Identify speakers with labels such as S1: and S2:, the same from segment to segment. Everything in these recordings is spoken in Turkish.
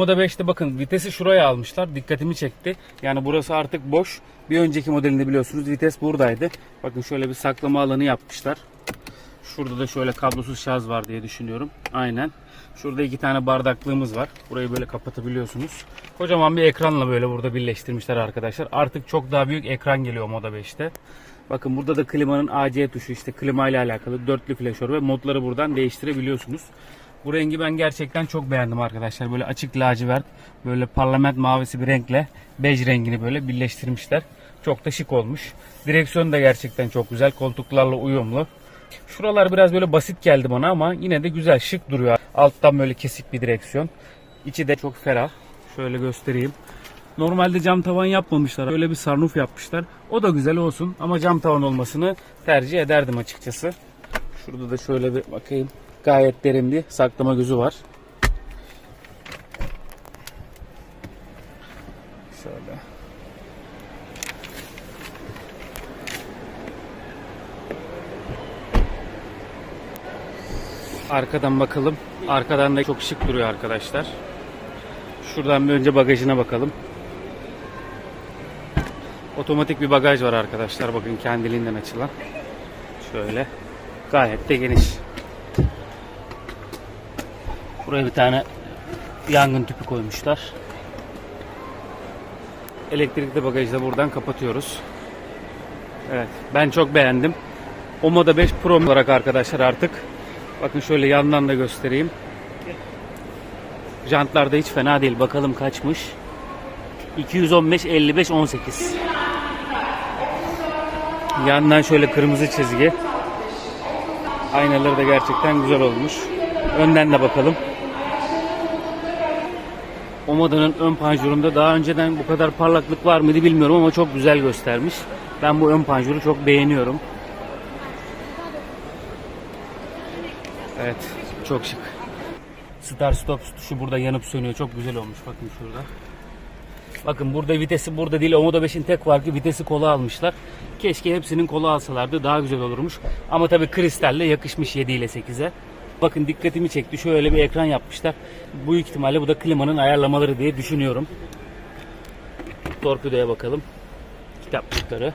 S1: Moda 5'te bakın vitesi şuraya almışlar. Dikkatimi çekti. Yani burası artık boş. Bir önceki modelinde biliyorsunuz vites buradaydı. Bakın şöyle bir saklama alanı yapmışlar. Şurada da şöyle kablosuz şarj var diye düşünüyorum. Aynen. Şurada iki tane bardaklığımız var. Burayı böyle kapatabiliyorsunuz. Kocaman bir ekranla böyle burada birleştirmişler arkadaşlar. Artık çok daha büyük ekran geliyor Moda 5'te. Bakın burada da klimanın AC tuşu işte klima ile alakalı dörtlü flaşör ve modları buradan değiştirebiliyorsunuz. Bu rengi ben gerçekten çok beğendim arkadaşlar. Böyle açık lacivert, böyle parlament mavisi bir renkle bej rengini böyle birleştirmişler. Çok da şık olmuş. Direksiyon da gerçekten çok güzel. Koltuklarla uyumlu. Şuralar biraz böyle basit geldi bana ama yine de güzel, şık duruyor. Alttan böyle kesik bir direksiyon. İçi de çok ferah. Şöyle göstereyim. Normalde cam tavan yapmamışlar. Öyle bir sarnuf yapmışlar. O da güzel olsun ama cam tavan olmasını tercih ederdim açıkçası. Şurada da şöyle bir bakayım. Gayet derin bir saklama gözü var. Şöyle. Arkadan bakalım. Arkadan da çok şık duruyor arkadaşlar. Şuradan bir önce bagajına bakalım. Otomatik bir bagaj var arkadaşlar. Bakın kendiliğinden açılan. Şöyle. Gayet de geniş. Buraya bir tane yangın tüpü koymuşlar. Elektrikli bagajı da buradan kapatıyoruz. Evet. Ben çok beğendim. O Moda 5 Pro olarak arkadaşlar artık. Bakın şöyle yandan da göstereyim. Jantlar da hiç fena değil. Bakalım kaçmış. 215 55 18. Yandan şöyle kırmızı çizgi. Aynaları da gerçekten güzel olmuş. Önden de bakalım. O modanın ön panjurunda daha önceden bu kadar parlaklık var mıydı bilmiyorum ama çok güzel göstermiş. Ben bu ön panjuru çok beğeniyorum. Evet, çok şık. Start stop tuşu burada yanıp sönüyor. Çok güzel olmuş. Bakın şurada. Bakın burada vitesi burada değil. Omoda 5'in tek farkı vitesi kola almışlar. Keşke hepsinin kola alsalardı daha güzel olurmuş. Ama tabii kristalle yakışmış 7 ile 8'e. Bakın dikkatimi çekti. Şöyle bir ekran yapmışlar. Bu ihtimalle bu da klimanın ayarlamaları diye düşünüyorum. Torpidoya bakalım. Kitapçıkları.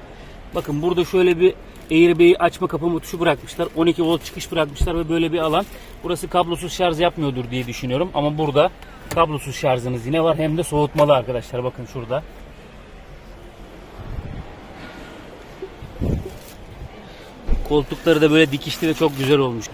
S1: Bakın burada şöyle bir Airbag'i açma kapama tuşu bırakmışlar. 12 volt çıkış bırakmışlar ve böyle bir alan. Burası kablosuz şarj yapmıyordur diye düşünüyorum. Ama burada kablosuz şarjınız yine var. Hem de soğutmalı arkadaşlar. Bakın şurada. Koltukları da böyle dikişli ve çok güzel olmuş.